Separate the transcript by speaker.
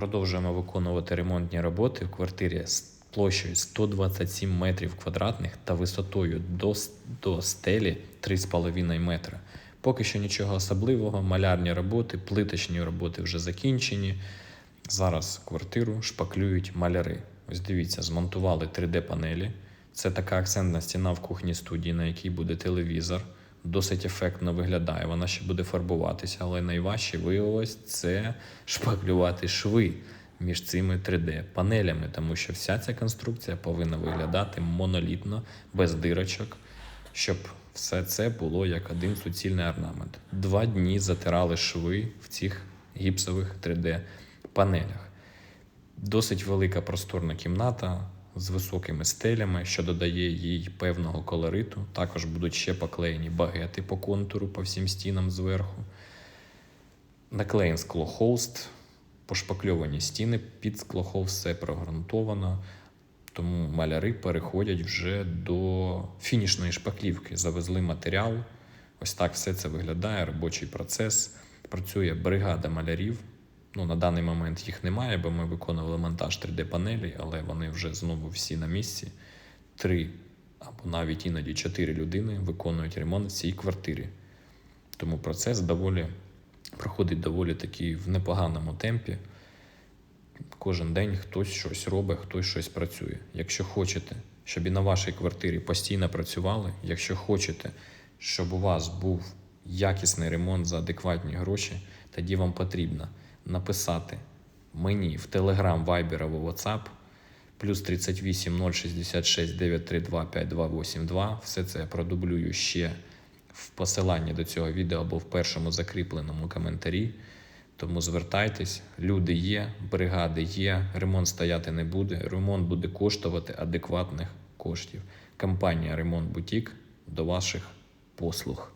Speaker 1: Продовжуємо виконувати ремонтні роботи в квартирі з площею 127 метрів квадратних та висотою до, до стелі 3,5 метра. Поки що нічого особливого, малярні роботи, плиточні роботи вже закінчені. Зараз квартиру шпаклюють маляри. Ось дивіться, змонтували 3D-панелі. Це така акцентна стіна в кухні студії, на якій буде телевізор. Досить ефектно виглядає. Вона ще буде фарбуватися, але найважче виявилось це шпаклювати шви між цими 3D-панелями, тому що вся ця конструкція повинна виглядати монолітно, без дирочок, щоб все це було як один суцільний орнамент. Два дні затирали шви в цих гіпсових 3D-панелях. Досить велика просторна кімната з високими стелями, що додає їй певного колориту. Також будуть ще поклеєні багети по контуру по всім стінам зверху. Наклеєн склохолст, пошпакльовані стіни під склохолст, все прогрунтовано. Тому маляри переходять вже до фінішної шпаклівки. Завезли матеріал. Ось так все це виглядає, робочий процес. Працює бригада малярів. Ну, на даний момент їх немає, бо ми виконували монтаж 3D-панелей, але вони вже знову всі на місці. Три або навіть іноді чотири людини виконують ремонт в цій квартирі. Тому процес доволі проходить доволі таки в непоганому темпі. Кожен день хтось щось робить, хтось щось працює. Якщо хочете, щоб і на вашій квартирі постійно працювали, якщо хочете, щоб у вас був якісний ремонт за адекватні гроші, тоді вам потрібно написати мені в Telegram, Viber або WhatsApp плюс 38 066 932 5282. Все це я продублюю ще в посиланні до цього відео або в першому закріпленому коментарі. Тому звертайтесь, люди є, бригади є, ремонт стояти не буде. Ремонт буде коштувати адекватних коштів. Компанія Ремонт Бутік до ваших послуг.